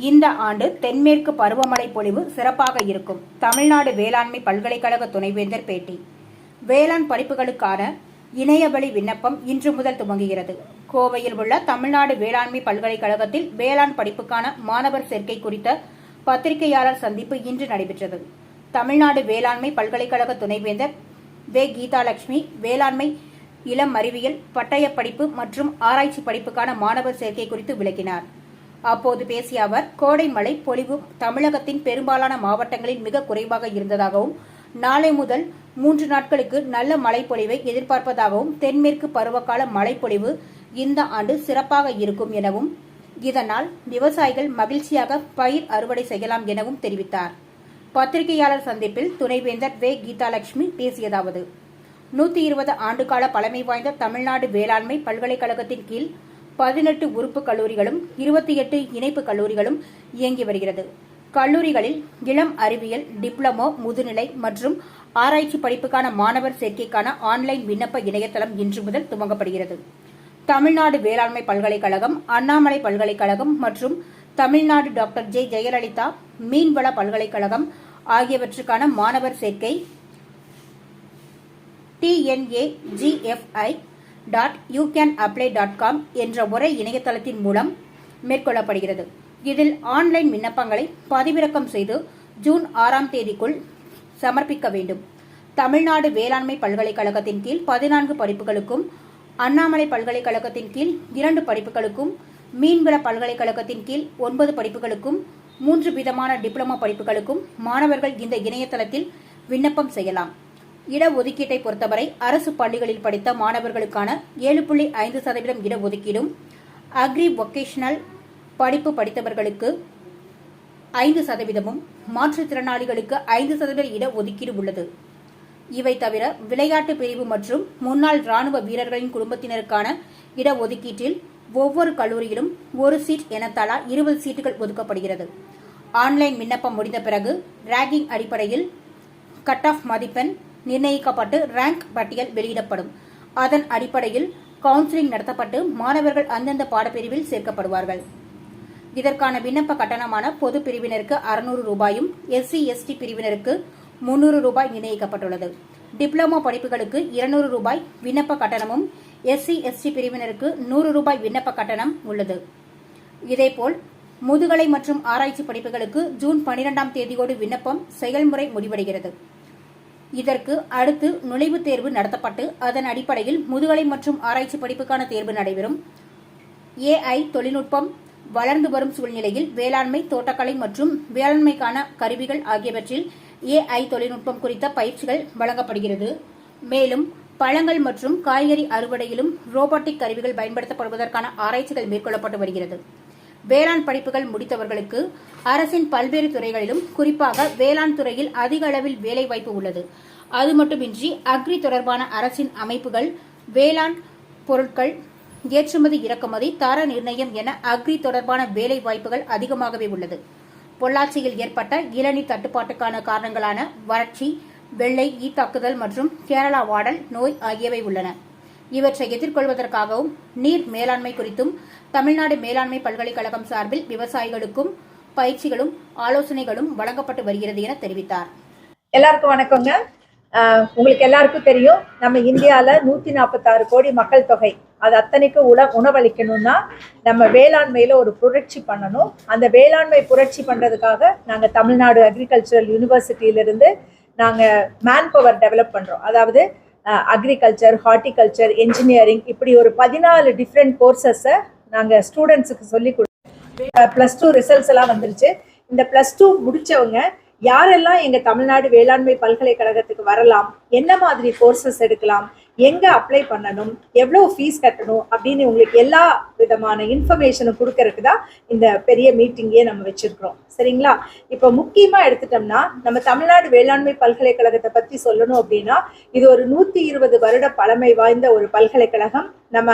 இந்த ஆண்டு தென்மேற்கு பருவமழை பொழிவு சிறப்பாக இருக்கும். தமிழ்நாடு வேளாண்மை பல்கலைக்கழக துணைவேந்தர் பேட்டி. வேளாண் படிப்புகளுக்கான இணையவழி விண்ணப்பம் இன்று முதல் துவங்குகிறது. கோவையில் உள்ள தமிழ்நாடு வேளாண்மை பல்கலைக்கழகத்தில் வேளாண் படிப்புக்கான மாணவர் சேர்க்கை குறித்த பத்திரிகையாளர் சந்திப்பு இன்று நடைபெற்றது. தமிழ்நாடு வேளாண்மை பல்கலைக்கழக துணைவேந்தர் வே. கீதாலட்சுமி வேளாண்மை இளம் அறிவியல் பட்டயப் படிப்பு மற்றும் ஆராய்ச்சி படிப்புக்கான மாணவர் சேர்க்கை குறித்து விளக்கினார். அப்போது பேசிய அவர் கோடை மழை பொழிவு தமிழகத்தின் பெரும்பாலான மாவட்டங்களில் மிக குறைவாக இருந்ததாகவும் நாளை முதல் மூன்று நாட்களுக்கு நல்ல மழைப்பொழிவை எதிர்பார்ப்பதாகவும் தென்மேற்கு பருவகால மழைப்பொழிவு இந்த ஆண்டு சிறப்பாக இருக்கும் எனவும் இதனால் விவசாயிகள் மகிழ்ச்சியாக பயிர் அறுவடை செய்யலாம் எனவும் தெரிவித்தார். பத்திரிகையாளர் சந்திப்பில் துணைவேந்தர் வே. கீதாலட்சுமி பேசியதாவது நூத்தி இருபது ஆண்டுகால பழமை வாய்ந்த தமிழ்நாடு வேளாண்மை பல்கலைக்கழகத்தின் கீழ் பதினெட்டு உறுப்பு கல்லூரிகளும் இருபத்தி எட்டு இணைப்பு கல்லூரிகளும் இயங்கி வருகிறது. கல்லூரிகளில் இளம் அறிவியல் டிப்ளமோ முதுநிலை மற்றும் ஆராய்ச்சி படிப்புக்கான மாணவர் சேர்க்கைக்கான ஆன்லைன் விண்ணப்ப இணையதளம் இன்று முதல் துவங்கப்படுகிறது. தமிழ்நாடு வேளாண்மை பல்கலைக்கழகம் அண்ணாமலை பல்கலைக்கழகம் மற்றும் தமிழ்நாடு டாக்டர் ஜே. ஜெயலலிதா மீன்வள பல்கலைக்கழகம் ஆகியவற்றுக்கான மாணவர் சேர்க்கை TNAGFI dot you can apply dot com என்ற ஒரே இணையதளத்தின் மூலம் மேற்கொள்ளப்படுகிறது. இதில் ஆன்லைன் விண்ணப்பங்களை பதிவிறக்கம் செய்து ஜூன் ஆறாம் தேதிக்குள் சமர்ப்பிக்க வேண்டும். தமிழ்நாடு வேளாண்மை பல்கலைக்கழகத்தின் கீழ் பதினான்கு படிப்புகளுக்கும் அண்ணாமலை பல்கலைக்கழகத்தின் கீழ் இரண்டு படிப்புகளுக்கும் மீன்வள பல்கலைக்கழகத்தின் கீழ் ஒன்பது படிப்புகளுக்கும் மூன்று விதமான டிப்ளமோ படிப்புகளுக்கும் மாணவர்கள் இந்த இணையதளத்தில் விண்ணப்பம் செய்யலாம். இடஒதுக்கீட்டை பொறுத்தவரை அரசு பள்ளிகளில் படித்த மாணவர்களுக்கான ஏழு புள்ளி ஐந்து சதவீதம் இடஒதுக்கீடும் அக்ரி வொக்கேஷனல் படிப்பு படித்தவர்களுக்கு ஐந்து சதவீதமும் மாற்றுத்திறனாளிகளுக்கு ஐந்து சதவீத இடஒதுக்கீடு உள்ளது. இவை தவிர விளையாட்டு பிரிவு மற்றும் முன்னாள் ராணுவ வீரர்களின் குடும்பத்தினருக்கான இடஒதுக்கீட்டில் ஒவ்வொரு கல்லூரியிலும் ஒரு சீட் என தலா இருபது சீட்டுகள் ஒதுக்கப்படுகிறது. ஆன்லைன் விண்ணப்பம் முடிந்த பிறகு ரேகிங் அடிப்படையில் கட் ஆஃப் மதிப்பெண் நிர்ணயிக்கப்பட்டு ரேங்க் பட்டியல் வெளியிடப்படும். அதன் அடிப்படையில் கவுன்சிலிங் நடத்தப்பட்டு மாணவர்கள் அந்தந்த பாடப்பிரிவில் சேர்க்கப்படுவார்கள். இதற்கான விண்ணப்ப கட்டணமான பொது பிரிவினருக்கு அறுநூறு ரூபாயும் எஸ்சி எஸ்டி பிரிவினருக்கு முன்னூறு ரூபாய் நிர்ணயிக்கப்பட்டுள்ளது. டிப்ளமோ படிப்புகளுக்கு இருநூறு ரூபாய் விண்ணப்ப கட்டணமும் எஸ்சி எஸ்டி பிரிவினருக்கு நூறு ரூபாய் விண்ணப்ப கட்டணம் உள்ளது. இதேபோல் முதுகலை மற்றும் ஆராய்ச்சி படிப்புகளுக்கு ஜூன் பனிரெண்டாம் தேதியோடு விண்ணப்பம் செயல்முறை முடிவடைகிறது. இதற்கு அடுத்து நுழைவுத் தேர்வு நடத்தப்பட்டு அதன் அடிப்படையில் முதுகலை மற்றும் ஆராய்ச்சி படிப்புக்கான தேர்வு நடைபெறும். ஏஐ தொழில்நுட்பம் வளர்ந்து வரும் சூழ்நிலையில் வேளாண்மை தோட்டக்கலை மற்றும் வேளாண்மைக்கான கருவிகள் ஆகியவற்றில் ஏஐ தொழில்நுட்பம் குறித்த பயிற்சிகள் வழங்கப்படுகிறது. மேலும் பழங்கள் மற்றும் காய்கறி அறுவடையிலும் ரோபோட்டிக் கருவிகள் பயன்படுத்தப்படுவதற்கான ஆராய்ச்சிகள் மேற்கொள்ளப்பட்டு வருகிறது. வேளாண் படிப்புகள் முடித்தவர்களுக்கு அரசின் பல்வேறு துறைகளிலும் குறிப்பாக வேளாண் துறையில் அதிக அளவில் வேலைவாய்ப்பு உள்ளது. அது மட்டுமின்றி அக்ரி தொடர்பான அரசின் அமைப்புகள் வேளாண் பொருட்கள் ஏற்றுமதி இறக்குமதி தர நிர்ணயம் என அக்ரி தொடர்பான வேலை வாய்ப்புகள் அதிகமாகவே உள்ளது. பொள்ளாச்சியில் ஏற்பட்ட இளநீர் தட்டுப்பாட்டுக்கான காரணங்களான வறட்சி வெள்ளை ஈ தாக்குதல் மற்றும் கேரளா வாடல் நோய் ஆகியவை உள்ளன. இவற்றை எதிர்கொள்வதற்காகவும் நீர் மேலாண்மை குறித்தும் தமிழ்நாடு மேலாண்மை பல்கலைக்கழகம் சார்பில் விவசாயிகளுக்கும் பயிற்சிகளும் ஆலோசனைகளும் வழங்கப்பட்டு வருகிறது என தெரிவித்தார். எல்லாருக்கும் வணக்கங்க. ஆஹ் உங்களுக்கு எல்லாருக்கும் தெரியும் நம்ம இந்தியால நூத்தி நாற்பத்தாறு கோடி மக்கள் தொகை. அது அத்தனைக்கும் உல உணவளிக்கணும்னா நம்ம வேளாண்மையில ஒரு புரட்சி பண்ணணும். அந்த வேளாண்மை புரட்சி பண்றதுக்காக நாங்க தமிழ்நாடு அக்ரிகல்ச்சரல் யூனிவர்சிட்டியிலிருந்து நாங்க மேன் பவர் டெவலப் பண்றோம். அதாவது அக்ரிகல்ச்சர் ஹார்டிகல்ச்சர் என்ஜினியரிங் இப்படி ஒரு பதினாலு டிஃப்ரெண்ட் கோர்சஸை நாங்கள் ஸ்டூடெண்ட்ஸுக்கு சொல்லி கொடு ப்ளஸ் டூ ரிசல்ட்ஸ் எல்லாம் வந்துருச்சு. இந்த ப்ளஸ் டூ முடித்தவங்க யாரெல்லாம் எங்க தமிழ்நாடு வேளாண்மை பல்கலைக்கழகத்துக்கு வரலாம்? என்ன மாதிரி கோர்சஸ் எடுக்கலாம்? எங்க அப்ளை பண்ணணும்? எவ்வளவு ஃபீஸ் கட்டணும்? அப்படின்னு உங்களுக்கு எல்லா விதமான இன்ஃபர்மேஷனும் கொடுக்கறதுக்கு தான் இந்த பெரிய மீட்டிங்கே நம்ம வச்சிருக்கிறோம். சரிங்களா? இப்போ முக்கியமா எடுத்துட்டோம்னா நம்ம தமிழ்நாடு வேளாண்மை பல்கலைக்கழகத்தை பத்தி சொல்லணும் அப்படின்னா இது ஒரு நூத்தி இருபது வருட பழமை வாய்ந்த ஒரு பல்கலைக்கழகம். நம்ம